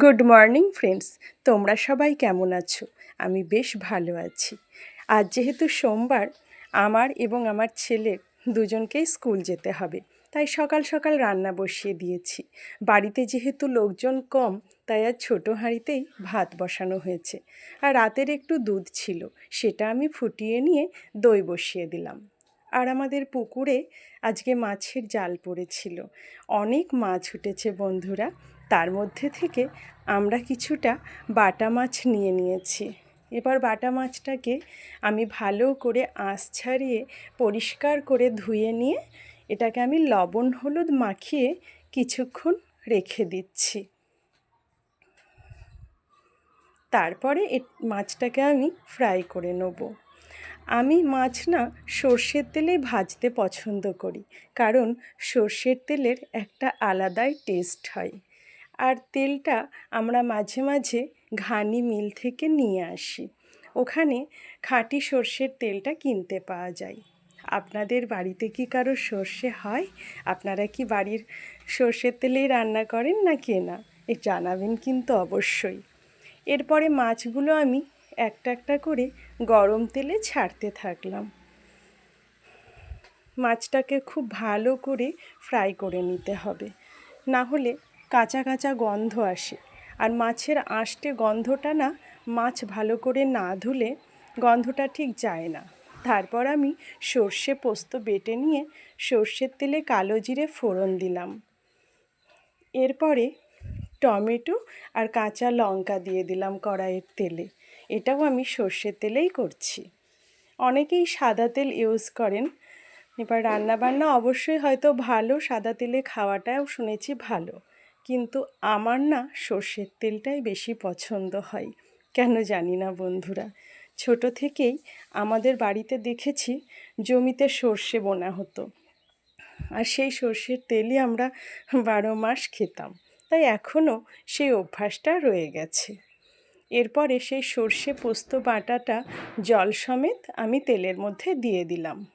Good morning friends তোমরা সবাই কেমন আছো? আমি বেশ ভালো আছি। আজ যেহেতু সোমবার, আমার এবং আমার ছেলের দুজনকেই স্কুল যেতে হবে। তাই সকাল সকাল রান্না বসিয়ে দিয়েছি। বাড়িতে যেহেতু লোকজন কম, তাই আর ছোটো হাঁড়িতেই ভাত বসানো হয়েছে। আর রাতের একটু দুধ ছিল, সেটা আমি ফুটিয়ে নিয়ে দই বসিয়ে দিলাম। আর আমাদের পুকুরে আজকে মাছের জাল পড়েছিল। অনেক মাছ উঠেছে বন্ধুরা। তার মধ্যে থেকে আমরা কিছুটা বাটা মাছ নিয়ে নিয়েছি। এবার বাটা মাছটাকে আমি ভালো করে আঁশ ছাড়িয়ে পরিষ্কার করে ধুয়ে নিয়ে এটাকে আমি লবণ হলুদ মাখিয়ে কিছুক্ষণ রেখে দিচ্ছি। তারপরে এ মাছটাকে আমি ফ্রাই করে নেব। আমি মাছ না সর্ষের তেলেই ভাজতে পছন্দ করি, কারণ সর্ষের তেলের একটা আলাদাই টেস্ট হয়। আর তেলটা আমরা মাঝে মাঝে ঘানি মিল থেকে নিয়ে আসি। ওখানে খাঁটি সর্ষের তেলটা কিনতে পাওয়া যায়। আপনাদের বাড়িতে কি কারও সর্ষে হয়? আপনারা কি বাড়ির সর্ষের তেলেই রান্না করেন না কেনা? এ জানাবেন কিন্তু অবশ্যই। এরপরে মাছগুলো আমি একটা একটা করে গরম তেলে ছাড়তে থাকলাম। মাছটাকে খুব ভালো করে ফ্রাই করে নিতে হবে। না হলে কাঁচা কাঁচা গন্ধ আসে। আর মাছের আঁশটে গন্ধটা না মাছ ভালো করে না ধুলে গন্ধটা ঠিক যায় না। তারপর আমি সর্ষে পোস্ত বেটে নিয়ে সর্ষের তেলে কালো জিরে ফোড়ন দিলাম। এরপরে টমেটো আর কাঁচা লঙ্কা দিয়ে দিলাম কড়াইয়ের তেলে। এটাও আমি সর্ষের তেলেই করছি। অনেকেই সাদা তেল ইউজ করেন। এবার রান্নাবান্না অবশ্যই হয়তো ভালো, সাদা তেলে খাওয়াটাও শুনেছি ভালো। কিন্তু আমার না সর্ষের তেলটাই বেশি পছন্দ হয়। কেন জানি না বন্ধুরা। ছোট থেকেই আমাদের বাড়িতে দেখেছি জমিতে সর্ষে বোনা হতো। আর সেই সর্ষের তেলই আমরা বারো মাস খেতাম। তাই এখনও সেই অভ্যাসটা রয়ে গেছে। এরপরে সেই সর্ষে পোস্ত বাটাটা জল সমেত আমি তেলের মধ্যে দিয়ে দিলাম।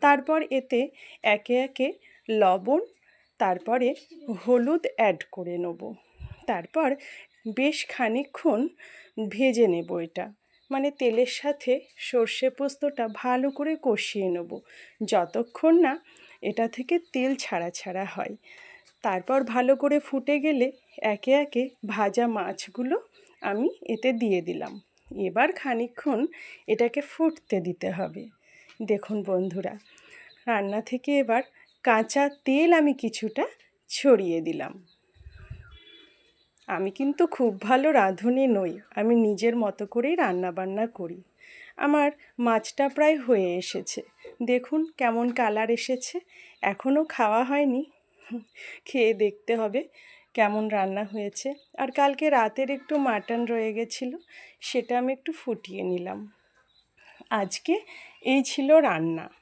তারপর এতে একে একে লবণ তারপরে হলুদ অ্যাড করে নেব। তারপর বেশ খানিক্ষণ ভেজে নেব এটা। মানে তেলের সাথে সর্ষে পোস্তটা ভালো করে কষিয়ে নেব। যতক্ষণ না এটা থেকে তেল ছাড়া ছাড়া হয়। তারপর ভালো করে ফুটে গেলে একে একে ভাজা মাছগুলো আমি এতে দিয়ে দিলাম। এবার খানিক্ষণ এটাকে ফুটতে দিতে হবে। দেখুন বন্ধুরা, রান্না থেকে এবার কাঁচা তেল আমি কিছুটা ছড়িয়ে দিলাম। আমি কিন্তু খুব ভালো রাঁধুনি নই, আমি নিজের মতো করেই রান্না বান্না করি। আমার মাছটা প্রায় হয়ে এসেছে। দেখুন কেমন কালার এসেছে। এখনও খাওয়া হয়নি। খেয়ে দেখতে হবে কেমন রান্না হয়েছে। আর কালকে রাতের একটু মাটন রয়ে গেছিল, সেটা আমি একটু ফুটিয়ে নিলাম। আজকে এই ছিল রান্না।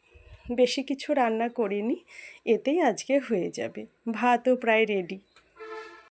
বেশি কিছু রান্না করিনি এতেই আজকে হয়ে যাবে। ভাতও প্রায় রেডি